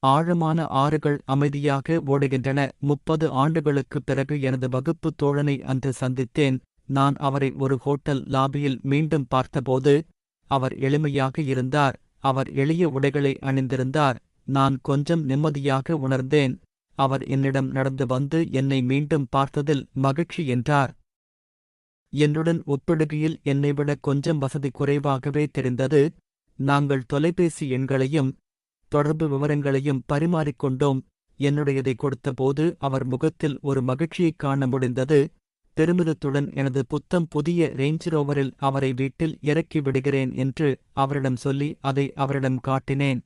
ஆழமான ஆறுகள் அமைதியாக ஓடுகின்றன. முப்பது ஆண்டுகளுக்குப் பிறகு எனது வகுப்பு தோழனை அன்று சந்தித்தேன். நான் அவரை ஒரு ஹோட்டல் லாபியில் மீண்டும் பார்த்தபோது அவர் எளிமையாக இருந்தார். அவர் எளிய உடைகளை அணிந்திருந்தார். நான் கொஞ்சம் நிம்மதியாக உணர்ந்தேன். அவர் என்னிடம் நடந்து வந்து என்னை மீண்டும் பார்த்ததில் மகிழ்ச்சி என்றார். என்னுடன் ஒப்பிடுகையில் என்னைவிட கொஞ்சம் வசதி குறைவாகவே தெரிந்தது. நாங்கள் தொலைபேசி எண்களையும் தொடர்பு விவரங்களையும் பரிமாறிக்கொண்டோம். என்னுடையதை கொடுத்தபோது அவர் முகத்தில் ஒரு மகிழ்ச்சியைக் காண முடிந்தது. பெருமிதத்துடன் எனது புத்தம் புதிய ரேஞ்ச் ரோவரில் அவரை வீட்டில் இறக்கி விடுகிறேன் என்று அவரிடம் சொல்லி அதை அவரிடம் காட்டினேன்.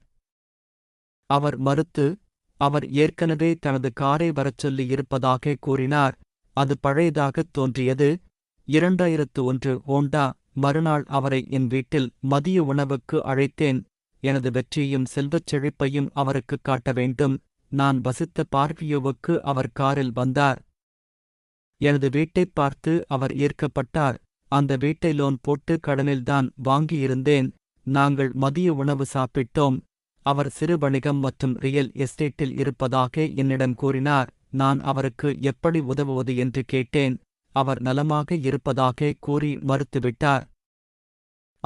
அவர் மறுத்து அவர் ஏற்கனவே தனது காரை வரச் சொல்லி இருப்பதாக கூறினார். அது பழையதாகத் தோன்றியது. இரண்டாயிரத்து ஒன்று ஹோண்டா மறுநாள் அவரை என் வீட்டில் மதிய உணவுக்கு அழைத்தேன். எனது வெற்றியும் செல்வச் செழிப்பையும் அவருக்குக் காட்ட வேண்டும். நான் வசித்த பார்வியோவுக்கு அவர் காரில் வந்தார். எனது வீட்டைப் பார்த்து அவர் ஈர்க்கப்பட்டார் அந்த வீட்டை லோன் போட்டு கடனில்தான் வாங்கியிருந்தேன். நாங்கள் மதிய உணவு சாப்பிட்டோம். அவர் சிறு வணிகம் மற்றும் ரியல் எஸ்டேட்டில் இருப்பதாக என்னிடம் கூறினார். நான் அவருக்கு எப்படி உதவுவது என்று கேட்டேன். அவர் நலமாக இருப்பதாக கூறி மறுத்துவிட்டார்.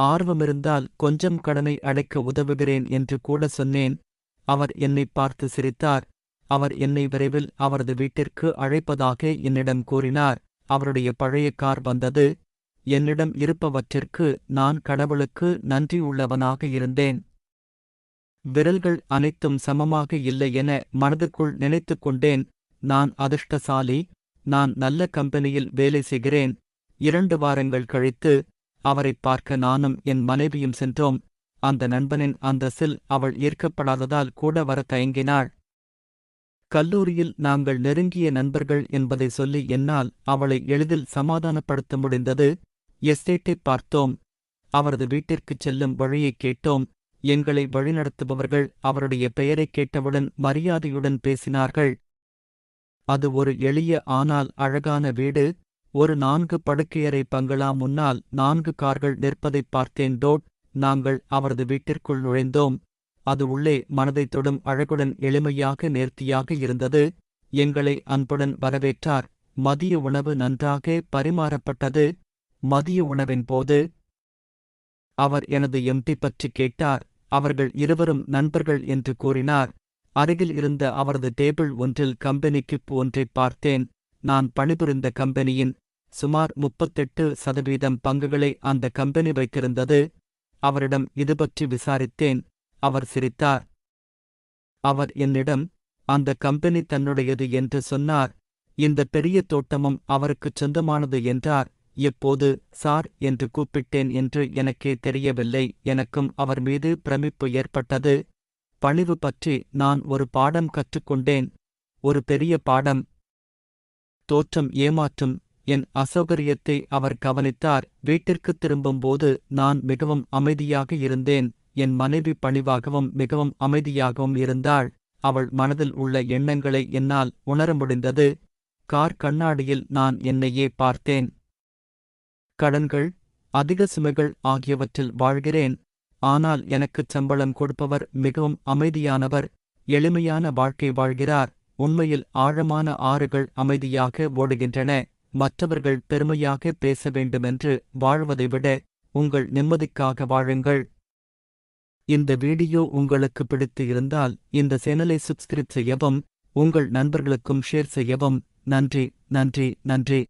ஆர்வமிருந்தால் கொஞ்சம் கடனை அடைக்க உதவுகிறேன் என்று கூட சொன்னேன். அவர் என்னை பார்த்து சிரித்தார். அவர் என்னை விரைவில் அவரது வீட்டிற்கு அழைப்பதாக என்னிடம் கூறினார். அவருடைய பழைய கார் வந்தது. என்னிடம் இருப்பவற்றிற்கு நான் கடவுளுக்கு நன்றியுள்ளவனாக இருந்தேன். விரல்கள் அனைத்தும் சமமாக இல்லை என மனதுக்குள் நினைத்துக் கொண்டேன். நான் அதிர்ஷ்டசாலி. நான் நல்ல கம்பெனியில் வேலை செய்கிறேன். இரண்டு வாரங்கள் கழித்து அவரைப் பார்க்க நானும் என் மனைவியும் சென்றோம். அந்த நண்பனின் அந்த சில் அவள் ஏற்கப்படாததால் கூட வர தயங்கினாள். கல்லூரியில் நாங்கள் நெருங்கிய நண்பர்கள் என்பதை சொல்லி என்னால் அவளை எளிதில் சமாதானப்படுத்த முடிந்தது. எஸ்டேட்டைப் பார்த்தோம். அவரது வீட்டிற்குச் செல்லும் வழியைக் கேட்டோம். எங்களை வழிநடத்துபவர்கள் அவருடைய பெயரைக் கேட்டவுடன் மரியாதையுடன் பேசினார்கள். அது ஒரு எளிய ஆனால் அழகான வீடு. ஒரு நான்கு படுக்கையறை பங்களா முன்னால் நான்கு கார்கள் நிற்பதைப் பார்த்தேன். டோட் நாங்கள் அவரது வீட்டிற்குள் நுழைந்தோம். அது உள்ளே மனதைத் தொடும் அழகுடன் எளிமையாக நேர்த்தியாக இருந்தது. எங்களை அன்புடன் வரவேற்றார். மதிய உணவு நன்றாக பரிமாறப்பட்டது. மதிய உணவின் போது அவர் எனது எம்டி பற்றி கேட்டார். அவர்கள் இருவரும் நண்பர்கள் என்று கூறினார். அருகில் இருந்த அவரது டேபிள் ஒன்றில் கம்பெனி கிப் ஒன்றை பார்த்தேன். நான் பணிபுரிந்த கம்பெனியின் சுமார் முப்பத்தெட்டு சதவீதம் பங்குகளை அந்த கம்பெனி வைத்திருந்தது. அவரிடம் இது பற்றி விசாரித்தேன். அவர் சிரித்தார். அவர் என்னிடம் அந்த கம்பெனி தன்னுடையது என்று சொன்னார். இந்த பெரிய தோட்டமும் அவருக்குச் சொந்தமானது என்றார். எப்போது சார் என்று கூப்பிட்டேன் என்று எனக்கே தெரியவில்லை. எனக்கும் அவர் மீது பிரமிப்பு ஏற்பட்டது. பணிவு பற்றி நான் ஒரு பாடம் கற்றுக்கொண்டேன். ஒரு பெரிய பாடம். தோற்றம் ஏமாற்றும் என் அசௌகரியத்தை அவர் கவனித்தார். வீட்டிற்குத் திரும்பும்போது நான் மிகவும் அமைதியாக இருந்தேன். என் மனைவி பணிவாகவும் மிகவும் அமைதியாகவும் இருந்தாள். அவள் மனதில் உள்ள எண்ணங்களை என்னால் உணர முடிந்தது. கார் கண்ணாடியில் நான் என்னையே பார்த்தேன். கடன்கள் அதிக சுமைகள் ஆகியவற்றில் வாழ்கிறேன். ஆனால் எனக்குச் சம்பளம் கொடுப்பவர் மிகவும் அமைதியானவர். எளிமையான வாழ்க்கை வாழ்கிறார். உண்மையில் ஆழமான ஆறுகள் அமைதியாக ஓடுகின்றன. மற்றவர்கள் பெருமையாக பேச வேண்டுமென்று வாழ்வதை விட உங்கள் நிம்மதிக்காக வாழுங்கள். இந்த வீடியோ உங்களுக்கு பிடித்து இருந்தால் இந்த சேனலை சப்ஸ்கிரைப் செய்யவும் உங்கள் நண்பர்களுக்கும் ஷேர் செய்யவும். நன்றி நன்றி நன்றி.